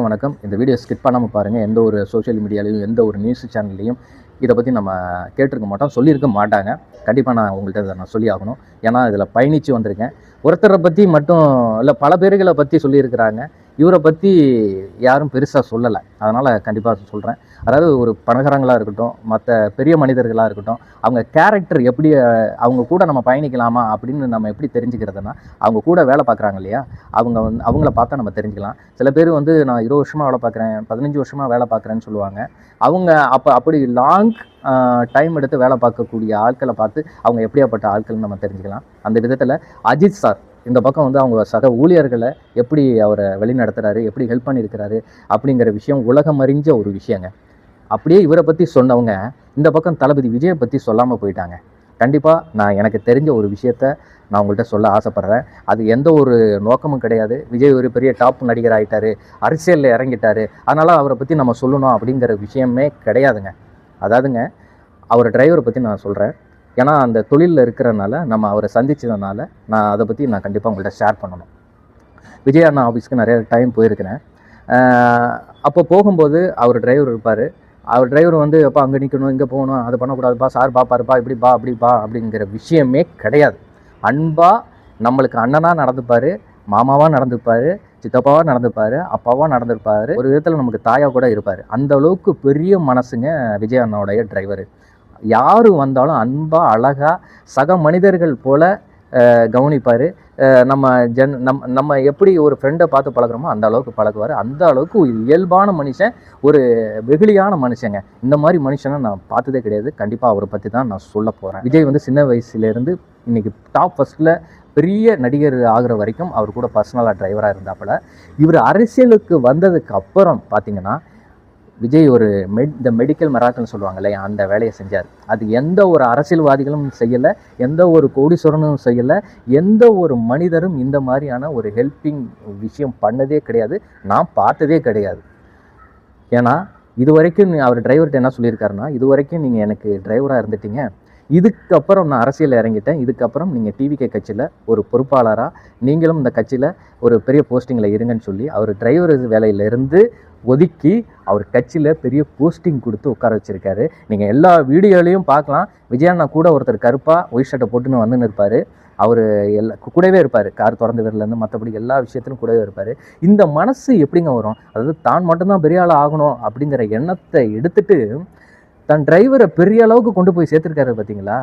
எல்லாருக்கும் வணக்கம். இந்த வீடியோ ஸ்கிப் பண்ணாமல் பாருங்கள் எந்த ஒரு சோஷியல் மீடியாலையும் எந்த ஒரு நியூஸ் சேனல்லையும் இதை பற்றி நம்ம கேட்டிருக்க மாட்டோம் சொல்லியிருக்க மாட்டாங்க. கண்டிப்பாக நான் உங்கள்கிட்ட இதை நான் சொல்லி ஆகணும் ஏன்னா இதில் பயணித்து வந்திருக்கேன். ஒருத்தரை பற்றி மட்டும் இல்லை பல பேர்களை பற்றி சொல்லியிருக்கிறாங்க. இவரை பற்றி யாரும் பெருசாக சொல்லலை. அதனால் கண்டிப்பாக சொல்கிறேன் அதாவது ஒரு பணக்காரங்களாக இருக்கட்டும் மற்ற பெரிய மனிதர்களாக இருக்கட்டும் அவங்க கேரக்டர் எப்படி அவங்க கூட நம்ம பயணிக்கலாமா அப்படின்னு நம்ம எப்படி தெரிஞ்சுக்கிறதுனா அவங்க கூட வேலை பார்க்குறாங்க இல்லையா? அவங்க வந்து அவங்கள பார்த்தா நம்ம தெரிஞ்சுக்கலாம். சில பேர் வந்து நான் இருபது வருஷமாக வேலை பார்க்குறேன் பதினஞ்சு வருஷமாக வேலை பார்க்குறேன்னு சொல்லுவாங்க. அவங்க அப்போ அப்படி லாங் டைம் எடுத்து வேலை பார்க்கக்கூடிய ஆட்களை பார்த்து அவங்க எப்படியாப்பட்ட ஆட்கள்னு நம்ம தெரிஞ்சுக்கலாம். அந்த விதத்தில் அஜித் சார் இந்த பக்கம் வந்து அவங்க சக ஊழியர்களை எப்படி அவரை வழிநடத்துறாரு எப்படி ஹெல்ப் பண்ணியிருக்கிறாரு அப்படிங்கிற விஷயம் உலகம் அறிஞ்ச ஒரு விஷயங்க. அப்படியே இவரை பற்றி சொன்னவங்க இந்த பக்கம் தளபதி விஜயை பற்றி சொல்லாமல் போயிட்டாங்க. கண்டிப்பாக நான் எனக்கு தெரிஞ்ச ஒரு விஷயத்த நான் உங்கள்கிட்ட சொல்ல ஆசைப்பட்றேன். அது எந்த ஒரு நோக்கமும் கிடையாது. விஜய் ஒரு பெரிய டாப் நடிகர் ஆகிட்டாரு அரசியலில் இறங்கிட்டார். அதனால் அவரை பற்றி நம்ம சொல்லணும் அப்படிங்கிற விஷயமே கிடையாதுங்க. அதாவதுங்க அவர் டிரைவரை பற்றி நான் சொல்கிறேன் ஏன்னா அந்த தொழிலில் இருக்கிறனால நம்ம அவரை சந்திச்சதுனால நான் அதை பற்றி நான் கண்டிப்பாக உங்கள்கிட்ட ஷேர் பண்ணணும். விஜய் அண்ணா ஆஃபீஸ்க்கு நிறைய டைம் போயிருக்கிறேன். அப்போ போகும்போது அவர் டிரைவர் இருப்பார். அவர் டிரைவர் வந்து எப்போ அங்கே நிற்கணும் இங்கே போகணும் அது பண்ணக்கூடாதுப்பா சார் பாப்பாருப்பா இப்படி பா அப்படி பா அப்படிங்கிற விஷயமே கிடையாது. அன்பாக நம்மளுக்கு அண்ணனாக நடந்துப்பார் மாமாவாக நடந்துப்பார் சித்தப்பாவாக நடந்துப்பார் அப்பாவாக நடந்திருப்பார் ஒரு விதத்தில் நமக்கு தாயாக கூட இருப்பார். அந்த அளவுக்கு பெரிய மனசுங்க விஜய் அண்ணாவுடைய டிரைவர் யார் வந்தாலும் அன்பாக அழகாக சக மனிதர்கள் போல கவனிப்பார். நம்ம ஜன் நம் நம்ம எப்படி ஒரு ஃப்ரெண்டை பார்த்து பழகுறோமோ அந்த அளவுக்கு பழகுவார். அந்த அளவுக்கு ஒரு இயல்பான மனுஷன் ஒரு வெகுளியான மனுஷங்க. இந்த மாதிரி மனுஷனை நான் பார்த்ததே கிடையாது. கண்டிப்பாக அவரை பற்றி தான் நான் சொல்ல போகிறேன் விஜய் வந்து சின்ன வயசுலேருந்து இன்னைக்கு டாப் ஃபஸ்ட்டில் பெரிய நடிகர் ஆகிற வரைக்கும் அவர் கூட பர்சனலாக டிரைவராக இருந்தாப்பில். இவர் அரசியலுக்கு வந்ததுக்கு அப்புறம் பார்த்திங்கன்னா விஜய் ஒரு மெட் இந்த மெடிக்கல் மராக்கள்னு சொல்லுவாங்க இல்லையா அந்த வேலையை செஞ்சார். அது எந்த ஒரு அரசியல்வாதிகளும் செய்யலை எந்த ஒரு கோடீஸ்வரனும் செய்யலை எந்த ஒரு மனிதரும் இந்த மாதிரியான ஒரு ஹெல்ப்பிங் விஷயம் பண்ணதே கிடையாது நான் பார்த்ததே கிடையாது. ஏன்னா இது வரைக்கும் அவர் டிரைவர்கிட்ட என்ன சொல்லியிருக்காருன்னா இது வரைக்கும் நீங்கள் எனக்கு டிரைவராக இருந்துட்டீங்க இதுக்கப்புறம் நான் அரசியல் இறங்கிட்டேன். இதுக்கப்புறம் நீங்கள் டிவிகே கட்சியில் ஒரு பொறுப்பாளராக நீங்களும் இந்த கட்சியில் ஒரு பெரிய போஸ்டிங்கில் இருங்கன்னு சொல்லி அவர் டிரைவர் வேலையிலேருந்து ஒதுக்கி அவர் கட்சியில் பெரிய போஸ்டிங் கொடுத்து உட்கார வச்சுருக்காரு. நீங்கள் எல்லா வீடியோலையும் பார்க்கலாம். விஜயண்ணா கூட ஒருத்தர் கருப்பாக ஒயிட் ஷர்ட்டை போட்டுன்னு வந்துன்னு இருப்பார். அவர் எல்லா கூடவே இருப்பார். கார் திறந்து விரலேருந்து மற்றபடி எல்லா விஷயத்திலும் கூடவே இருப்பார். இந்த மனசு எப்படிங்க வரும்? அதாவது தான் மட்டும்தான் பெரிய ஆள் ஆகணும் அப்படிங்கிற எண்ணத்தை எடுத்துகிட்டு தன் டிரைவரை பெரிய அளவுக்கு கொண்டு போய் சேர்த்துருக்காரு பார்த்தீங்களா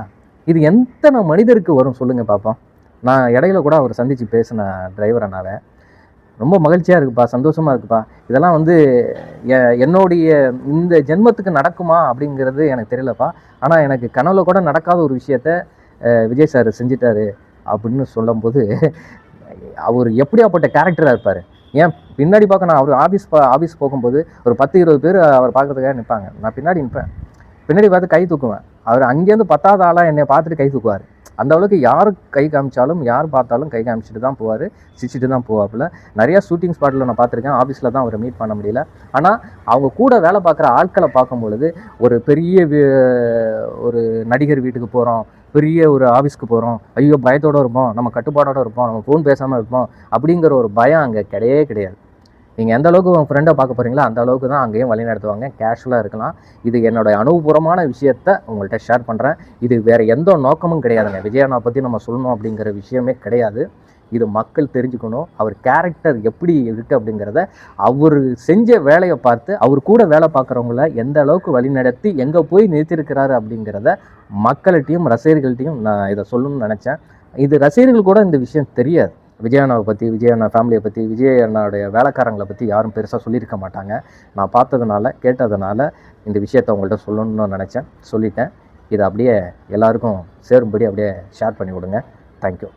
இது எத்தனை மனிதருக்கு வரும் சொல்லுங்கள் பார்ப்போம் நான் இடையில கூட அவர் சந்தித்து பேசின டிரைவர் அண்ணாவை ரொம்ப மகிழ்ச்சியாக இருக்குப்பா சந்தோஷமாக இருக்குப்பா. இதெல்லாம் வந்து எ- என்னுடைய இந்த ஜென்மத்துக்கு நடக்குமா அப்படிங்கிறது எனக்கு தெரியலப்பா. ஆனால் எனக்கு கனவுல கூட நடக்காத ஒரு விஷயத்த விஜய் சார் செஞ்சிட்டாரு அப்படின்னு சொல்லும்போது அவர் எப்படியாப்பட்ட கேரக்டராக இருப்பார். ஏன்? பின்னாடி பார்க்க நான் அவர் ஆஃபீஸ் ஆஃபீஸ் போகும்போது ஒரு பத்து இருபது பேர் அவர் பார்க்கறதுக்காக நிற்பாங்க நான் பின்னாடி நிற்பேன் பின்னாடி பார்த்து கை தூக்குவேன். அவர் அங்கேருந்து பத்தாவது ஆளாக என்னை பார்த்துட்டு கை தூக்குவார். அந்த அளவுக்கு யார் கை காமிச்சாலும் யார் பார்த்தாலும் கை காமிச்சிட்டு தான் போவார். சிரிச்சிட்டு தான் போவாப்புல. நிறையா ஷூட்டிங் ஸ்பாட்டில் நான் பார்த்துருக்கேன். ஆஃபீஸில் தான் அவரை மீட் பண்ண முடியல. ஆனால் அவங்க கூட வேலை பார்க்குற ஆட்களை பார்க்கும் பொழுது ஒரு பெரிய ஒரு நடிகர் வீட்டுக்கு போகிறோம் பெரிய ஒரு ஆஃபீஸ்க்கு போகிறோம் ஐயோ பயத்தோடு இருப்போம். நம்ம கட்டுப்பாடோடு இருப்போம். நம்ம ஃபோன் பேசாமல் இருப்போம். அப்படிங்கிற ஒரு பயம் அங்கே கிடையவே கிடையாது. நீங்கள் எந்த அளவுக்கு உங்கள் ஃப்ரெண்டை பார்க்க போகிறீங்களோ அந்த அளவுக்கு தான் அங்கேயும் வழி நடத்துவாங்க. கேஷுவலாக இருக்கலாம். இது என்னோட அனுபவபூர்வமான விஷயத்த உங்கள்கிட்ட ஷேர் பண்ணுறேன் இது வேறு எந்த நோக்கமும் கிடையாதுங்க. விஜயண்ணா பற்றி நம்ம சொல்லணும் அப்படிங்கிற விஷயமே கிடையாது. இது மக்கள் தெரிஞ்சுக்கணும். அவர் கேரக்டர் எப்படி இருக்குது அப்படிங்கிறத அவர் செஞ்ச வேலையை பார்த்து அவர் கூட வேலை பார்க்குறவங்கள எந்த அளவுக்கு வழிநடத்தி எங்கே போய் நிறுத்தியிருக்கிறாரு அப்படிங்கிறத மக்கள்கிட்டையும் ரசிகர்கள்ட்டையும் நான் இதை சொல்லணும்னு நினச்சேன். இது ரசிகர்கள் கூட இந்த விஷயம் தெரியாது. விஜய் அண்ணாவை பற்றி விஜய் அண்ணா ஃபேமிலியை பற்றி விஜய் அண்ணாவுடைய வேலைக்காரங்களை பற்றி யாரும் பெருசாக சொல்லியிருக்க மாட்டாங்க. நான் பார்த்ததுனால கேட்டதுனால இந்த விஷயத்தை உங்கள்கிட்ட சொல்லணும்னு நினச்சேன். சொல்லிட்டேன். இதை அப்படியே எல்லாருக்கும் சேரும்படி அப்படியே ஷேர் பண்ணி கொடுங்க தேங்க்யூ